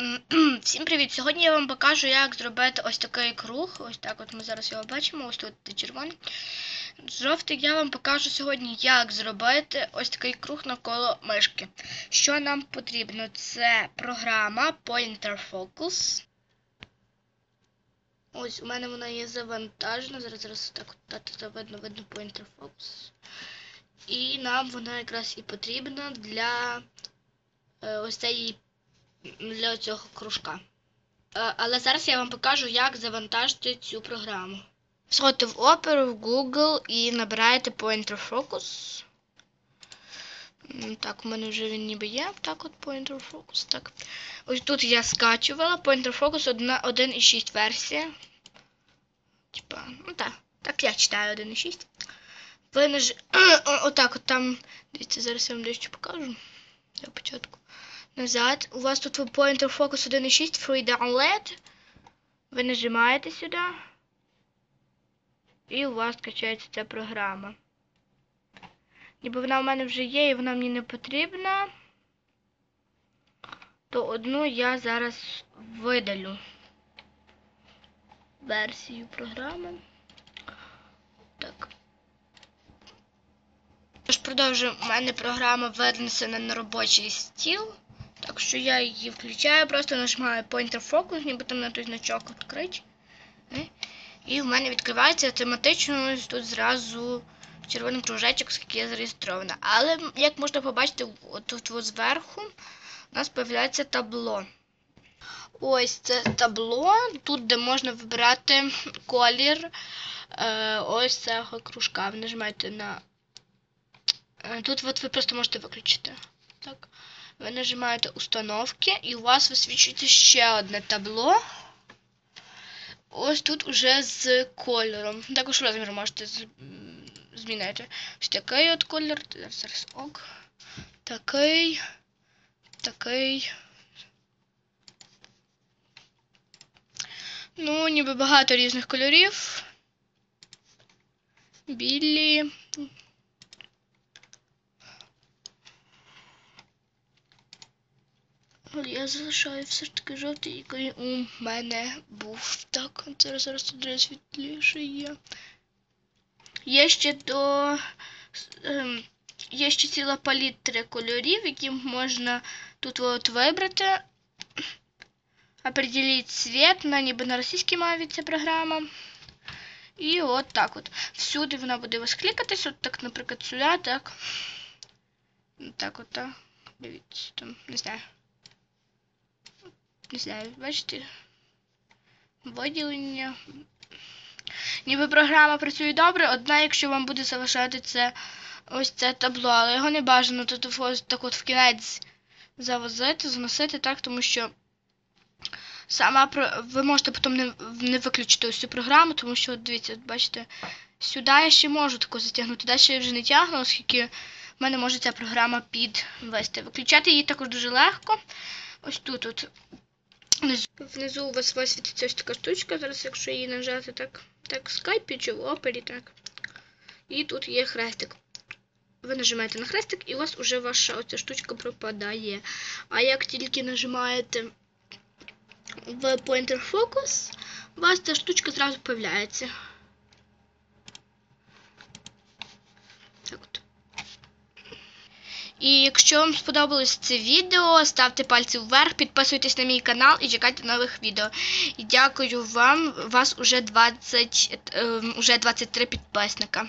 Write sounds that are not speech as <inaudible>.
<clears throat> Всім привіт! Сьогодні я вам покажу, як зробити ось такий круг. Ось так от ми зараз його бачимо, ось тут червоний. Жовтий я вам покажу сьогодні, як зробити ось такий круг навколо мишки. Що нам потрібно? Це програма Pointer Focus. Ось у мене вона є завантажена. Зараз зараз так от видно, видно Pointer Focus. І нам вона якраз і потрібна для е, ось цієї для цього кружка. Е, Але зараз я вам покажу, як завантажити цю програму. Сходите в Opera, в Google і набираєте Pointer Focus. Так, у мене вже він ніби є. Так от Pointer Focus. Так. Ось тут я скачувала Pointer Focus 1.6 версія. Типа, ну так. Так я читаю 1.6. Ви наж... Отак от там. Дивіться, зараз я вам дещо покажу. Для початку назад. У вас тут Pointer Focus 1.6 Free Download. Ви нажимаєте сюди. І у вас качається ця програма. Ніби вона в мене вже є і вона мені не потрібна. То одну я зараз видалю. Версію програми. Так. Тож продовжуємо. У мене програма винесена на робочий стіл. Так що я її включаю, просто нажимаю Pointer Focus, ніби там на той значок відкрить. І в мене відкривається автоматично ось тут зразу червоний кружечок, оскільки я зареєстрована. Але, як можна побачити, тут от зверху у нас з'являється табло. Ось це табло, тут де можна вибирати колір е, ось цього кружка. Ви нажимаєте на. Е, Тут от ви просто можете виключити. Нажимаєте установки і у вас висвічується ще одне табло. Ось тут уже з кольором. Також розмір можете змінити. Ось такий от колір. Зараз ок. Такий. Такий. Ну, ніби багато різних кольорів. Білі. Але я залишаю все ж таки жовтий, який у мене був. Так, зараз зараз тут світліше є. Є ще до. ем, Є ще ціла палітра кольорів, які можна тут от вибрати. Определіть цвет, на ніби на російській мові ця програма. І от так от. Всюди вона буде клікатись, от так, наприклад, сюди, так. Так от, так. Дивіться, там, не знаю. Знаю, бачите? Виділення. Ніби програма працює добре, одна, якщо вам буде залишати це ось це табло, але його не бажано тут ось так от в кінець завозити, заносити, так, тому що сама про... ви можете потім не, не виключити ось цю програму, тому що, от дивіться, от бачите, сюди я ще можу тако затягнути, далі я вже не тягну, оскільки в мене може ця програма підвести. Виключати її також дуже легко. Ось тут от Внизу, внизу у вас висвітиться ось така штучка, зараз якщо її нажати так, так в скайпі чи в опері, так. І тут є хрестик. Ви нажимаєте на хрестик і у вас вже ваша оця штучка пропадає. А як тільки нажимаєте в Pointer Focus, у вас ця штучка зразу появляється. Так от. І якщо вам сподобалось це відео, ставте пальці вверх, підписуйтесь на мій канал і чекайте нових відео. І дякую вам, вас уже 20, е, уже 23 підписника.